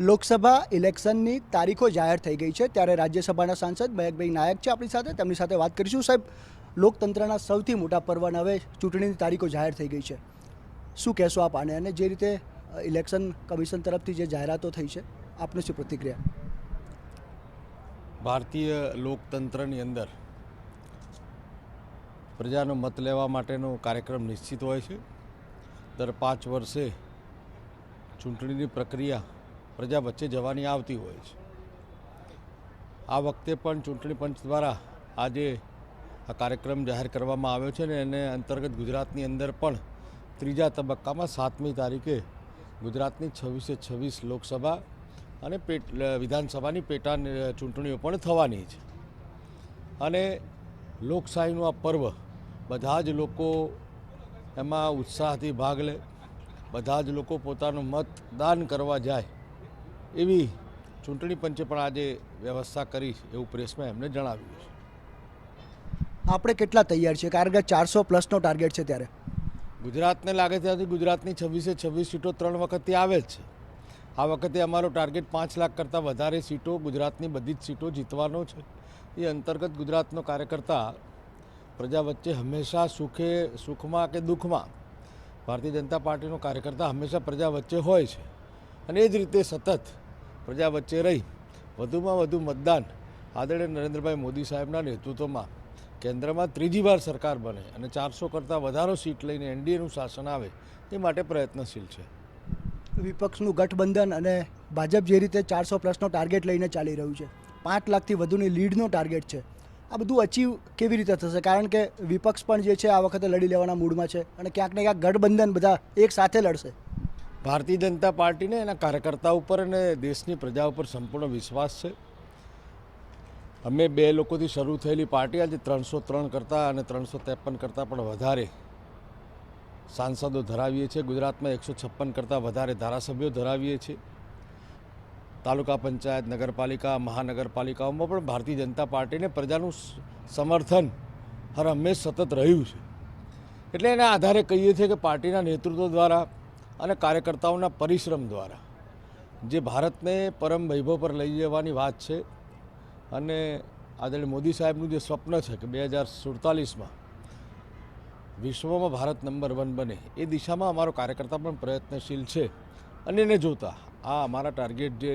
લોકસભા ઇલેક્શનની તારીખો જાહેર થઈ ગઈ છે. ત્યારે રાજ્યસભાના સાંસદ મયંકભાઈ નાયક છે આપણી સાથે. તેમની સાથે વાત કરીશું. સાહેબ, લોકતંત્રના સૌથી મોટા પર્વને હવે ચૂંટણીની તારીખો જાહેર થઈ ગઈ છે. શું કહેશો આપ આને? અને જે રીતે ઇલેક્શન કમિશન તરફથી જે જાહેરાતો થઈ છે, આપની શું પ્રતિક્રિયા? ભારતીય લોકતંત્રની અંદર પ્રજાનો મત લેવા માટેનો કાર્યક્રમ નિશ્ચિત હોય છે. દર પાંચ વર્ષે ચૂંટણીની પ્રક્રિયા પ્રજા વચ્ચે જવાની આવતી હોય છે. આ વખતે પણ ચૂંટણી પંચ દ્વારા આજે આ કાર્યક્રમ જાહેર કરવામાં આવ્યો છે ને એને અંતર્ગત ગુજરાતની અંદર પણ ત્રીજા તબક્કામાં સાતમી તારીખે ગુજરાતની છવ્વીસે છવ્વીસ લોકસભા અને પેટ વિધાનસભાની પેટા ચૂંટણીઓ પણ થવાની છે. અને લોકશાહીનું આ પર્વ બધા જ લોકો એમાં ઉત્સાહથી ભાગ લે, બધા જ લોકો પોતાનું મતદાન કરવા જાય એવી ચૂંટણી પંચે પણ આજે વ્યવસ્થા કરી એવું પ્રેસમાં એમને જણાવ્યું છે. આપણે કેટલા તૈયાર છીએ? કારણ કે ચારસો પ્લસનો ટાર્ગેટ છે ત્યારે. ગુજરાતને લાગે ત્યાંથી ગુજરાતની છવ્વીસે છવ્વીસ સીટો ત્રણ વખતથી આવે જ છે. આ વખતે અમારો ટાર્ગેટ પાંચ લાખ કરતાં વધારે સીટો ગુજરાતની બધી જ સીટો જીતવાનો છે. એ અંતર્ગત ગુજરાતનો કાર્યકર્તા પ્રજા વચ્ચે હંમેશા સુખે સુખમાં કે દુઃખમાં ભારતીય જનતા પાર્ટીનો કાર્યકર્તા હંમેશા પ્રજા વચ્ચે હોય છે. અને એ જ રીતે સતત પ્રજા વચ્ચે રહી. વધુમાં વધુ મતદાન આદરણીય નરેન્દ્રભાઈ મોદી સાહેબના નેતૃત્વમાં કેન્દ્રમાં ત્રીજી વાર સરકાર બને અને ચારસો કરતાં વધારો સીટ લઈને એનડીએનું શાસન આવે તે માટે પ્રયત્નશીલ છે. વિપક્ષનું ગઠબંધન અને ભાજપ જે રીતે ચારસો પ્લસનો ટાર્ગેટ લઈને ચાલી રહ્યું છે, પાંચ લાખથી વધુની લીડનો ટાર્ગેટ છે, આ બધું અચીવ કેવી રીતે થશે? કારણ કે વિપક્ષ પણ જે છે, આ વખતે લડી લેવાના મૂડમાં છે અને ક્યાંક ને ક્યાંક ગઠબંધન બધા એક સાથે લડશે. ભારતીય જનતા પાર્ટીને એના કાર્યકર્તા ઉપર અને દેશની પ્રજા ઉપર સંપૂર્ણ વિશ્વાસ છે. અમે બે લોકોથી શરૂ થયેલી પાર્ટી આજે ત્રણસો ત્રણ કરતાં અને ત્રણસો ત્રેપન કરતાં પણ વધારે સાંસદો ધરાવીએ છીએ. ગુજરાતમાં એકસો છપ્પન કરતાં વધારે ધારાસભ્યો ધરાવીએ છીએ. તાલુકા પંચાયત, નગરપાલિકા, મહાનગરપાલિકાઓમાં પણ ભારતીય જનતા પાર્ટીને પ્રજાનું સમર્થન હર હંમેશ સતત રહ્યું છે. એટલે એના આધારે કહીએ છીએ કે પાર્ટીના નેતૃત્વ દ્વારા અને કાર્યકર્તાઓના પરિશ્રમ દ્વારા. જે ભારતને પરમ વૈભવ પર લઈ જવાની વાત છે અને આદરણીય મોદી સાહેબનું જે સ્વપ્ન છે કે બે હજાર સુડતાલીસમાં વિશ્વમાં ભારત નંબર વન બને, એ દિશામાં અમારો કાર્યકર્તા પણ પ્રયત્નશીલ છે અને એને જોતા આ અમારા ટાર્ગેટ જે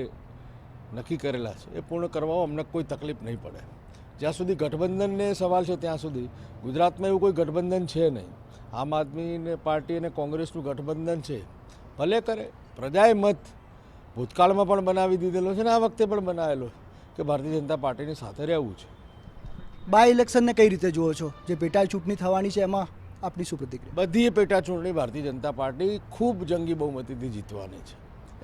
નક્કી કરેલા છે, એ પૂર્ણ કરવામાં અમને કોઈ તકલીફ નહીં પડે. જ્યાં સુધી ગઠબંધનને સવાલ છે ત્યાં સુધી ગુજરાતમાં એવું કોઈ ગઠબંધન છે નહીં. આમ આદમીને પાર્ટી અને કોંગ્રેસનું ગઠબંધન છે. ભલે કરે પ્રજાએ મત ભૂતકાળમાં પણ બનાવી દીધેલો છે ને આ વખતે પણ બનાવેલો કે ભારતીય જનતા પાર્ટીની સાથે રહેવું છે. બાય ઇલેક્શનને કઈ રીતે જુઓ છો? જે પેટા ચૂંટણી થવાની છે એમાં આપની શું પ્રતિક્રિયા? બધી પેટા ચૂંટણી ભારતીય જનતા પાર્ટી ખૂબ જંગી બહુમતીથી જીતવાની છે.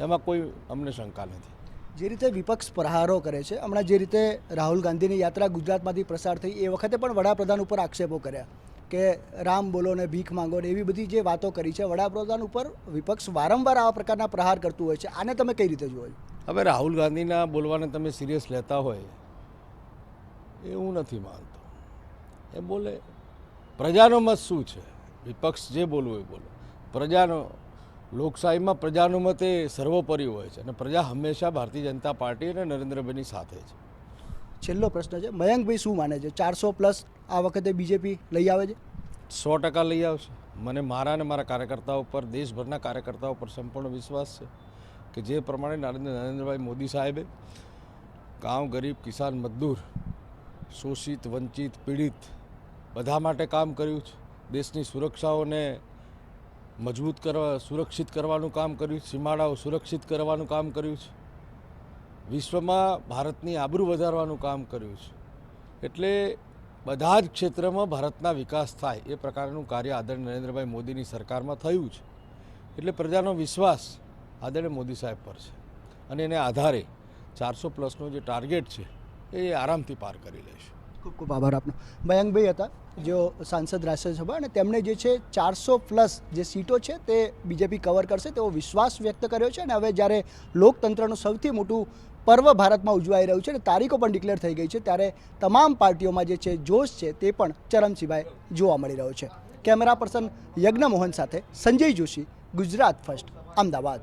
એમાં કોઈ અમને શંકા નથી. જે રીતે વિપક્ષ પ્રહારો કરે છે હમણાં જે રીતે રાહુલ ગાંધીની યાત્રા ગુજરાતમાંથી પ્રસાર થઈ એ વખતે પણ વડાપ્રધાન ઉપર આક્ષેપો કર્યા. કે રામ બોલો ને ભીખ માંગો ને એવી બધી જે વાતો કરી છે વડાપ્રધાન ઉપર વિપક્ષ વારંવાર આવા પ્રકારના પ્રહાર કરતું હોય છે. આને તમે કઈ રીતે જુઓ હવે રાહુલ ગાંધીના બોલવાને તમે સિરિયસ લેતા હોય, એ હું નથી માનતો. એ બોલે, પ્રજાનો મત શું છે? વિપક્ષ જે બોલવું એ બોલો. પ્રજાનો, લોકશાહીમાં પ્રજાનો મત એ સર્વોપરી હોય છે અને પ્રજા હંમેશા ભારતીય જનતા પાર્ટી અને નરેન્દ્રભાઈની સાથે છે. છેલ્લો પ્રશ્ન છે, મયંકભાઈ શું માને છે? ચારસો પ્લસ આ વખતે બીજેપી લઈ આવે છે? સો ટકા લઈ આવશે. મને મારા અને મારા કાર્યકર્તાઓ પર, દેશભરના કાર્યકર્તાઓ પર સંપૂર્ણ વિશ્વાસ છે કે જે પ્રમાણે નરેન્દ્ર નરેન્દ્રભાઈ મોદી સાહેબે ગામ ગરીબ, કિસાન, મજદૂર, શોષિત, વંચિત, પીડિત બધા માટે કામ કર્યું છે. દેશની સુરક્ષાઓને મજબૂત કરવા, સુરક્ષિત કરવાનું કામ કર્યું છે. સીમાડાઓ સુરક્ષિત કરવાનું કામ કર્યું છે. વિશ્વમાં ભારતની આબરૂ વધારવાનું કામ કર્યું છે. એટલે બધા જ ક્ષેત્રમાં ભારતના વિકાસ થાય એ પ્રકારનું કાર્ય આદરણીય નરેન્દ્રભાઈ મોદીની સરકારમાં થયું છે. એટલે પ્રજાનો વિશ્વાસ આદરણીય મોદી સાહેબ પર છે. અને એને આધારે ચારસો પ્લસનો જે ટાર્ગેટ છે એ આરામથી પાર કરી લેશે ખૂબ ખૂબ આભાર આપનો. મયંકભાઈ હતા, જેઓ સાંસદ રાજ્યસભા અને તેમણે જે છે ચારસો પ્લસ જે સીટો છે તે બીજેપી કવર કરશે તેવો વિશ્વાસ વ્યક્ત કર્યો છે. અને હવે જ્યારે લોકતંત્રનું સૌથી મોટું પર્વ ભારતમાં ઉજવાઈ રહ્યું છે અને તારીખો પણ ડિક્લેર થઈ ગઈ છે. ત્યારે તમામ પાર્ટીઓમાં જે છે, જોશ છે તે પણ ચરમસીભાઈ જોવા મળી રહ્યો છે. કેમેરા પર્સન યજ્ઞ મોહન સાથે સંજય જોશી, ગુજરાત ફર્સ્ટ, અમદાવાદ.